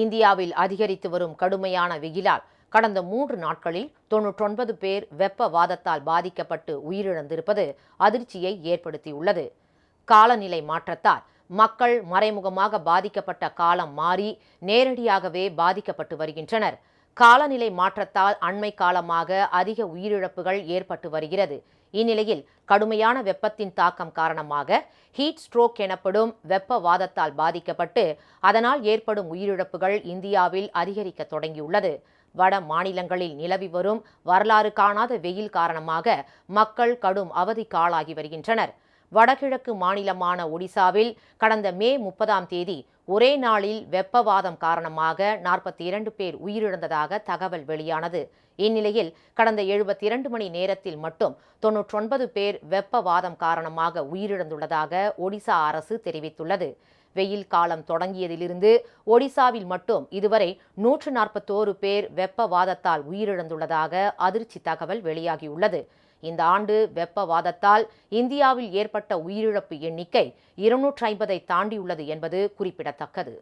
இந்தியாவில் அதிகரித்து வரும் கடுமையான வெயிலால் கடந்த மூன்று நாட்களில் தொன்னூற்றொன்பது பேர் வெப்பவாதத்தால் பாதிக்கப்பட்டு உயிரிழந்திருப்பது அதிர்ச்சியை ஏற்படுத்தியுள்ளது. காலநிலை மாற்றத்தால் மக்கள் மறைமுகமாக பாதிக்கப்பட்ட காலம் மாறி நேரடியாகவே பாதிக்கப்பட்டு வருகின்றனர். காலநிலை மாற்றத்தால் அண்மை காலமாக அதிக உயிரிழப்புகள் ஏற்பட்டு வருகிறது. இந்நிலையில் கடுமையான வெப்பத்தின் தாக்கம் காரணமாக ஹீட் ஸ்ட்ரோக் எனப்படும் வெப்பவாதத்தால் பாதிக்கப்பட்டு அதனால் ஏற்படும் உயிரிழப்புகள் இந்தியாவில் அதிகரிக்க தொடங்கியுள்ளது. வட மாநிலங்களில் நிலவி வரும் வரலாறு காணாத வெயில் காரணமாக மக்கள் கடும் அவதிக்கு ஆளாகி வருகின்றனர். வடகிழக்கு மாநிலமான ஒடிசாவில் கடந்த மே முப்பதாம் தேதி ஒரே நாளில் வெப்பவாதம் காரணமாக நாற்பத்தி இரண்டு பேர் உயிரிழந்ததாக தகவல் வெளியானது. இந்நிலையில் கடந்த எழுபத்தி இரண்டு மணி நேரத்தில் மட்டும் தொன்னூற்றொன்பது பேர் வெப்பவாதம் காரணமாக உயிரிழந்துள்ளதாக ஒடிசா அரசு தெரிவித்துள்ளது. வெயில் காலம் தொடங்கியதிலிருந்து ஒடிசாவில் மட்டும் இதுவரை நூற்று நாற்பத்தோரு பேர் வெப்பவாதத்தால் உயிரிழந்துள்ளதாக அதிர்ச்சி தகவல் வெளியாகியுள்ளது. இந்த ஆண்டு வெப்பவாதத்தால் இந்தியாவில் ஏற்பட்ட உயிரிழப்பு எண்ணிக்கை இருநூற்றி ஐம்பதை தாண்டியுள்ளது என்பது குறிப்பிடத்தக்கது.